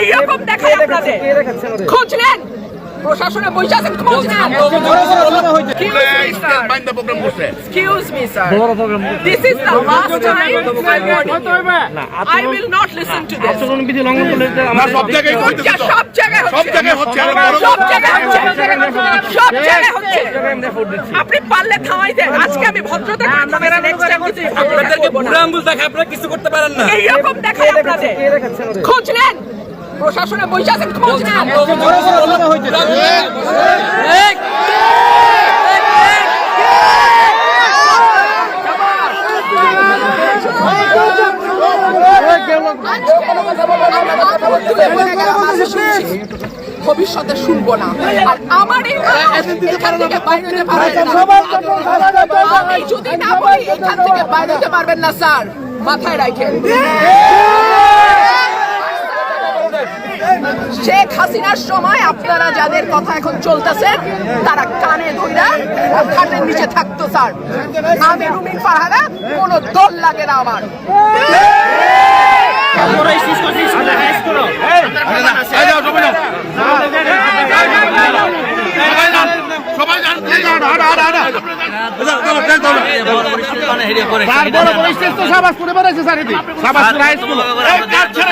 এইরকম দেখায় আপনাদের। খোঁজ নেন। প্রশাসনে বসে আছেন খোঁজ নেন। Excuse me, sir. This is the last time I'm warning you. I will not listen to this. আচরণবিধি লঙ্ঘন করলে যে না আমাদের সব জায়গায়। সব সব হচ্ছে জায়গায় হচ্ছে। সব জায়গায় হচ্ছে। সব জায়গায় হচ্ছে। আমরা ভোট দিচ্ছি। আপনি পারলে থামাই দেন। আজকে আমি ভদ্রতা করে নেক্সট টাইম কিছু আপনাদেরকে বুড়ো আঙ্গুল দেখে আপনারা কিছু করতে পারেন না। এইরকম দেখায় আপনাদের। খোঁজ নেন। প্রশাসনে বসে আছেন খোঁজ নেন ভবিষ্যতে শুনব না। আর আমার এখান থেকে বাইরে হতে পারবেন না। আমি যদি না বলি এখান থেকে বাইরে হতে পারবেন না স্যার। মাথায় রাখেন। হাসিনার সময় আপনারা যাদের কথা এখন চলতেছে, তারা কানে ধইরা খাটের নিচে থাকতো, স্যার। আমি রুমিন ফারহানা কোনো দল লাগে না আমার।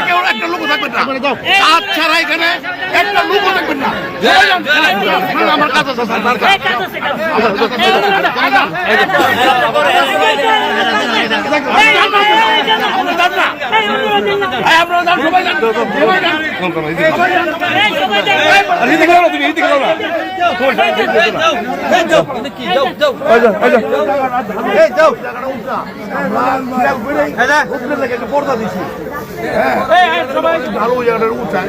কেউ একটা লোকও থাকবেন না। কাজ ছাড়া এখানে একটা লোকও থাকবেন না। আমার কাজ আছে, স্যার, আমার না। ভালো জায়গাটা উঠা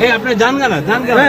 এই আপনি জান গানা জান গানা